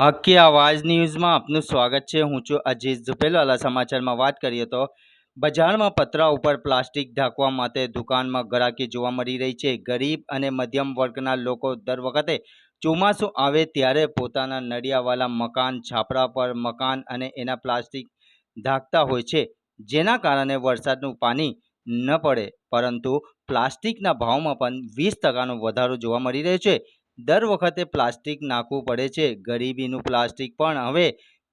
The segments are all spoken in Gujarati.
હકી આવાજ ન્યૂઝમાં આપનું સ્વાગત છે. હું છું અજીત ઝુપેલવાલા સમાચારમાં વાત કરીએ તો બજારમાં પતરા ઉપર પ્લાસ્ટિક ઢાંકવા માટે દુકાનમાં ગરાકી જોવા મળી રહી છે. ગરીબ અને મધ્યમ વર્ગના લોકો દર વખતે ચોમાસું આવે ત્યારે પોતાના નળિયાવાળા મકાન, છાપરા પર મકાન અને એના પ્લાસ્ટિક ઢાંકતા હોય છે, જેના કારણે વરસાદનું પાણી ન પડે. પરંતુ પ્લાસ્ટિકના ભાવમાં પણ વીસ ટકાનો વધારો જોવા મળી રહ્યો છે. દર વખતે પ્લાસ્ટિક નાખવું પડે છે. ગરીબીનું પ્લાસ્ટિક પણ હવે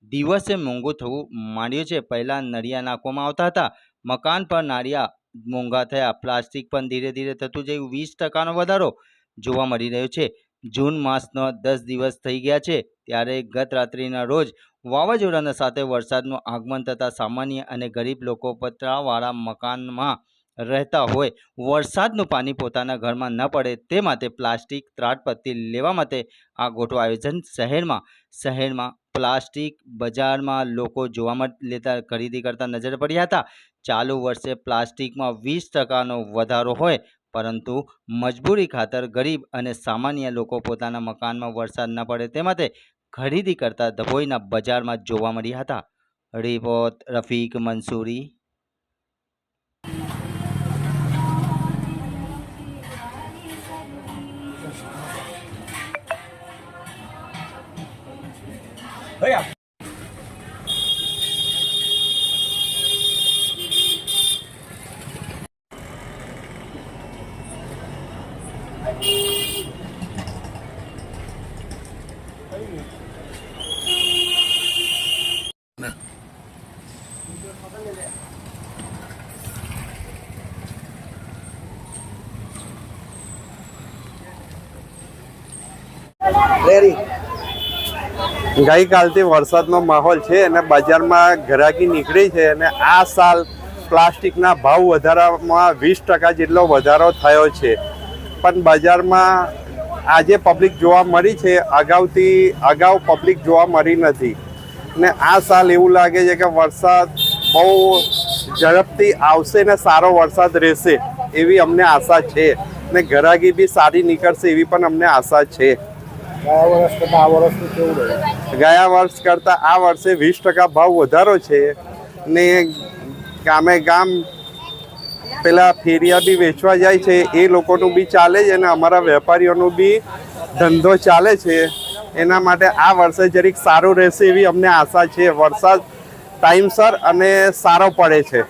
દિવસે મોંઘું થવું માંડ્યું છે. પહેલાં નળિયા નાખવામાં આવતા હતા. મકાન પર નાળિયા મોંઘા થયા. પ્લાસ્ટિક પણ ધીરે ધીરે થતું જયું. વીસ ટકાનો વધારો જોવા મળી રહ્યો છે. જૂન માસનો દસ દિવસ થઈ ગયા છે. ત્યારે ગત રાત્રિના રોજ વાવાઝોડાના સાથે વરસાદનું આગમન થતાં સામાન્ય અને ગરીબ લોકો પતરાવાળા મકાનમાં રહેતા હોય. વરસાદનું પાણી પોતાના ઘરમાં ન પડે તે માટે પ્લાસ્ટિક ત્રાટપત્તી લેવા માટે આ ગોઠવા આયોજન શહેરમાં શહેરમાં પ્લાસ્ટિક બજારમાં લોકો જોવા લેતા, ખરીદી કરતા નજર પડ્યા હતા. ચાલુ વર્ષે પ્લાસ્ટિકમાં વીસ ટકાનો વધારો હોય, પરંતુ મજબૂરી ખાતર ગરીબ અને સામાન્ય લોકો પોતાના મકાનમાં વરસાદ ન પડે તે માટે ખરીદી કરતા ધભોઈના બજારમાં જોવા મળ્યા હતા. Report Rafiq Mansuri. Oh ya. ગઈકાલથી વરસાદનો માહોલ છે અને બજારમાં ઘરાકી નીકળી છે અને આ સાલ પ્લાસ્ટિકના ભાવ વધારામાં વીસ ટકા જેટલો વધારો થયો છે. પણ બજારમાં આજે પબ્લિક જોવા મળી છે, અગાઉથી અગાઉ પબ્લિક જોવા મળી નથી. ને આ સાલ એવું લાગે છે કે વરસાદ બહુ ઝડપથી આવશે ને સારો વરસાદ રહેશે એવી અમને આશા છે. ને ઘરાકી બી સારી નીકળશે એવી પણ અમને આશા છે. ગયા વર્ષ કરતાં આ આ વર્ષે વીસ ટકા ભાવ વધારો છે ને ગામે ગામ પેલા ફેરિયા બી વેચવા જાય છે, એ લોકોનું બી ચાલે છે અને અમારા વેપારીઓનું બી ધંધો ચાલે છે. એના માટે આ વર્ષે જરીક સારું રહેશે એવી અમને આશા છે. વરસાદ ટાઈમસર અને સારો પડે છે.